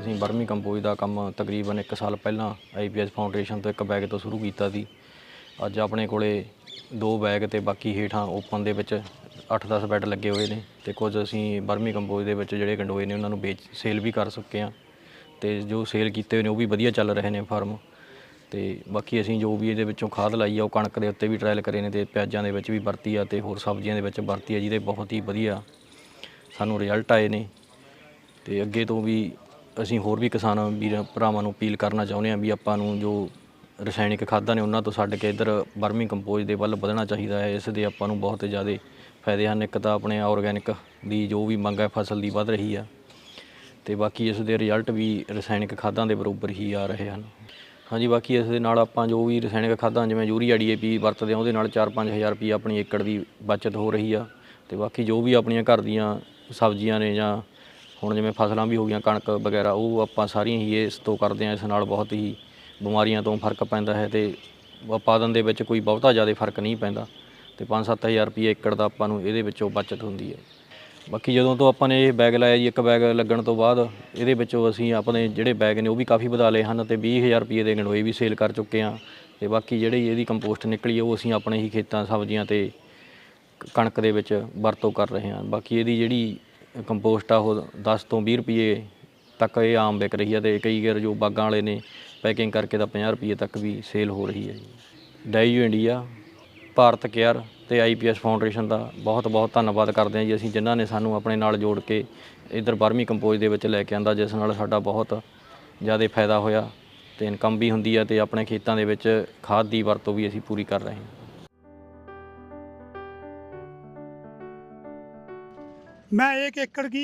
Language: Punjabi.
ਅਸੀਂ ਬਰਮੀ ਕੰਪੋਜ਼ ਦਾ ਕੰਮ ਤਕਰੀਬਨ 1 ਸਾਲ ਪਹਿਲਾਂ ਆਈਪੀਐਸ ਫਾਊਂਡੇਸ਼ਨ ਤੋਂ ਇੱਕ ਬੈਗ ਤੋਂ ਸ਼ੁਰੂ ਕੀਤਾ ਸੀ। ਅੱਜ ਆਪਣੇ ਕੋਲੇ ਦੋ ਬੈਗ ਤੇ ਬਾਕੀ ਹੇਠਾਂ ਓਪਨ ਦੇ ਵਿੱਚ 8-10 ਬੈੱਡ ਲੱਗੇ ਹੋਏ ਨੇ ਤੇ ਕੁਝ ਅਸੀਂ ਬਰਮੀ ਕੰਪੋਜ਼ ਦੇ ਵਿੱਚ ਜਿਹੜੇ ਗੰਡੋਏ ਨੇ ਉਹਨਾਂ ਨੂੰ ਵੇਚ, ਸੇਲ ਵੀ ਕਰ ਚੁੱਕੇ ਹਾਂ। ਤੇ ਜੋ ਸੇਲ ਕੀਤੇ ਹੋਏ ਨੇ ਉਹ ਵੀ ਵਧੀਆ ਚੱਲ ਰਹੇ ਨੇ ਫਾਰਮ। ਤੇ ਬਾਕੀ ਅਸੀਂ ਜੋ ਵੀ ਇਹਦੇ ਵਿੱਚੋਂ ਖਾਦ ਲਾਈ ਆ, ਉਹ ਕਣਕ ਦੇ ਉੱਤੇ ਵੀ ਟਰਾਇਲ ਕਰੇ ਨੇ ਤੇ ਪਿਆਜ਼ਾਂ ਦੇ ਵਿੱਚ ਵੀ ਵਰਤੀ ਆ ਤੇ ਹੋਰ ਸਬਜ਼ੀਆਂ ਦੇ ਵਿੱਚ ਵਰਤੀ ਆ ਜਿਹਦੇ ਬਹੁਤ ਹੀ ਵਧੀਆ ਸਾਨੂੰ ਰਿਜ਼ਲਟ ਆਏ ਨੇ। ਤੇ ਅੱਗੇ ਤੋਂ ਵੀ ਅਸੀਂ ਹੋਰ ਵੀ ਕਿਸਾਨ ਵੀਰਾਂ ਭਰਾਵਾਂ ਨੂੰ ਅਪੀਲ ਕਰਨਾ ਚਾਹੁੰਦੇ ਹਾਂ ਵੀ ਆਪਾਂ ਨੂੰ ਜੋ ਰਸਾਇਣਿਕ ਖਾਦਾਂ ਨੇ ਉਹਨਾਂ ਤੋਂ ਛੱਡ ਕੇ ਇੱਧਰ ਬਰਮੀ ਕੰਪੋਜ਼ ਦੇ ਵੱਲ ਵਧਣਾ ਚਾਹੀਦਾ ਹੈ, ਇਸ ਦੇ ਆਪਾਂ ਨੂੰ ਬਹੁਤ ਜ਼ਿਆਦਾ ਫਾਇਦੇ ਹਨ। ਇੱਕ ਤਾਂ ਆਪਣੇ ਆਰਗੈਨਿਕ ਦੀ ਜੋ ਵੀ ਮੰਗ ਹੈ, ਫਸਲ ਦੀ ਵੱਧ ਰਹੀ ਆ ਤੇ ਬਾਕੀ ਇਸ ਦੇ ਰਿਜ਼ਲਟ ਵੀ ਰਸਾਇਣਿਕ ਖਾਦਾਂ ਦੇ ਬਰੋਬਰ ਹੀ ਆ ਰਹੇ ਹਨ। ਹਾਂਜੀ, ਬਾਕੀ ਇਸ ਦੇ ਨਾਲ ਆਪਾਂ ਜੋ ਵੀ ਰਸਾਇਣਿਕ ਖਾਦਾਂ ਜਿਵੇਂ ਯੂਰੀਆ ਡੀਏਪੀ ਵਰਤਦੇ ਹਾਂ, ਉਹਦੇ ਨਾਲ 4-5000 ਰੁਪਏ ਆਪਣੀ ਏਕੜ ਦੀ ਬਚਤ ਹੋ ਰਹੀ ਆ ਤੇ ਬਾਕੀ ਜੋ ਵੀ ਆਪਣੀਆਂ ਘਰ ਦੀਆਂ ਸਬਜ਼ੀਆਂ ਨੇ ਜਾਂ ਹੁਣ ਜਿਵੇਂ ਫਸਲਾਂ ਵੀ ਹੋ ਗਈਆਂ, ਕਣਕ ਵਗੈਰਾ, ਉਹ ਆਪਾਂ ਸਾਰੀਆਂ ਹੀ ਇਸ ਤੋਂ ਕਰਦੇ ਹਾਂ, ਇਸ ਨਾਲ ਬਹੁਤ ਹੀ ਬਿਮਾਰੀਆਂ ਤੋਂ ਫ਼ਰਕ ਪੈਂਦਾ ਹੈ ਤੇ ਉਤਪਾਦਨ ਦੇ ਵਿੱਚ ਕੋਈ ਬਹੁਤਾ ਜ਼ਿਆਦਾ ਫ਼ਰਕ ਨਹੀਂ ਪੈਂਦਾ ਤੇ 5-7000 ਰੁਪਏ ਏਕੜ ਦਾ ਆਪਾਂ ਨੂੰ ਇਹਦੇ ਵਿੱਚੋਂ ਬਚਤ ਹੁੰਦੀ ਹੈ। ਬਾਕੀ ਜਦੋਂ ਤੋਂ ਆਪਾਂ ਨੇ ਇਹ ਬੈਗ ਲਾਇਆ ਜੀ, ਇੱਕ ਬੈਗ ਲੱਗਣ ਤੋਂ ਬਾਅਦ, ਇਹਦੇ ਵਿੱਚੋਂ ਅਸੀਂ ਆਪਣੇ ਜਿਹੜੇ ਬੈਗ ਨੇ ਉਹ ਵੀ ਕਾਫੀ ਵਧਾ ਲਏ ਹਨ ਤੇ 20000 ਰੁਪਏ ਦੇ ਗਣੋਏ ਵੀ ਸੇਲ ਕਰ ਚੁੱਕੇ ਹਾਂ ਤੇ ਬਾਕੀ ਜਿਹੜੀ ਇਹਦੀ ਕੰਪੋਸਟ ਨਿਕਲੀ ਉਹ ਅਸੀਂ ਆਪਣੇ ਹੀ ਖੇਤਾਂ, ਸਬਜ਼ੀਆਂ ਤੇ ਕਣਕ ਦੇ ਵਿੱਚ ਵਰਤੋਂ ਕਰ ਰਹੇ ਹਾਂ। ਬਾਕੀ ਇਹਦੀ ਜਿਹੜੀ ਕੰਪੋਸਟ ਆ, ਉਹ 10 ਤੋਂ 20 ਰੁਪਏ ਤੱਕ ਇਹ ਆਮ ਵਿਕ ਰਹੀ ਹੈ ਤੇ ਕਈ ਵਾਰ ਜੋ ਬਾਗਾਂ ਵਾਲੇ ਨੇ ਪੈਕਿੰਗ ਕਰਕੇ ਤਾਂ 50 ਰੁਪਏ ਤੱਕ ਵੀ ਸੇਲ ਹੋ ਰਹੀ ਹੈ ਜੀ। ਡਾਈਓ ਇੰਡੀਆ, ਭਾਰਤ ਕੇਅਰ ਤੇ ਆਈਪੀਐਸ ਫਾਊਂਡੇਸ਼ਨ ਦਾ ਬਹੁਤ ਬਹੁਤ ਧੰਨਵਾਦ ਕਰਦੇ ਹਾਂ ਜੀ। ਅਸੀਂ ਜਿਨ੍ਹਾਂ ਨੇ ਸਾਨੂੰ ਆਪਣੇ ਨਾਲ ਜੋੜ ਕੇ ਇਧਰ ਬਰਮੀ ਕੰਪੋਜ਼ ਦੇ ਵਿੱਚ ਲੈ ਕੇ ਆਂਦਾ, ਜਿਸ ਨਾਲ ਸਾਡਾ ਬਹੁਤ ਜ਼ਿਆਦਾ ਫਾਇਦਾ ਹੋਇਆ ਤੇ ਇਨਕਮ ਵੀ ਹੁੰਦੀ ਹੈ ਤੇ ਆਪਣੇ ਖੇਤਾਂ ਦੇ ਵਿੱਚ ਖਾਦ ਦੀ ਵਰਤੋਂ ਵੀ ਅਸੀਂ ਪੂਰੀ ਕਰ ਰਹੇ ਹਾਂ। मैं एक एकड़ की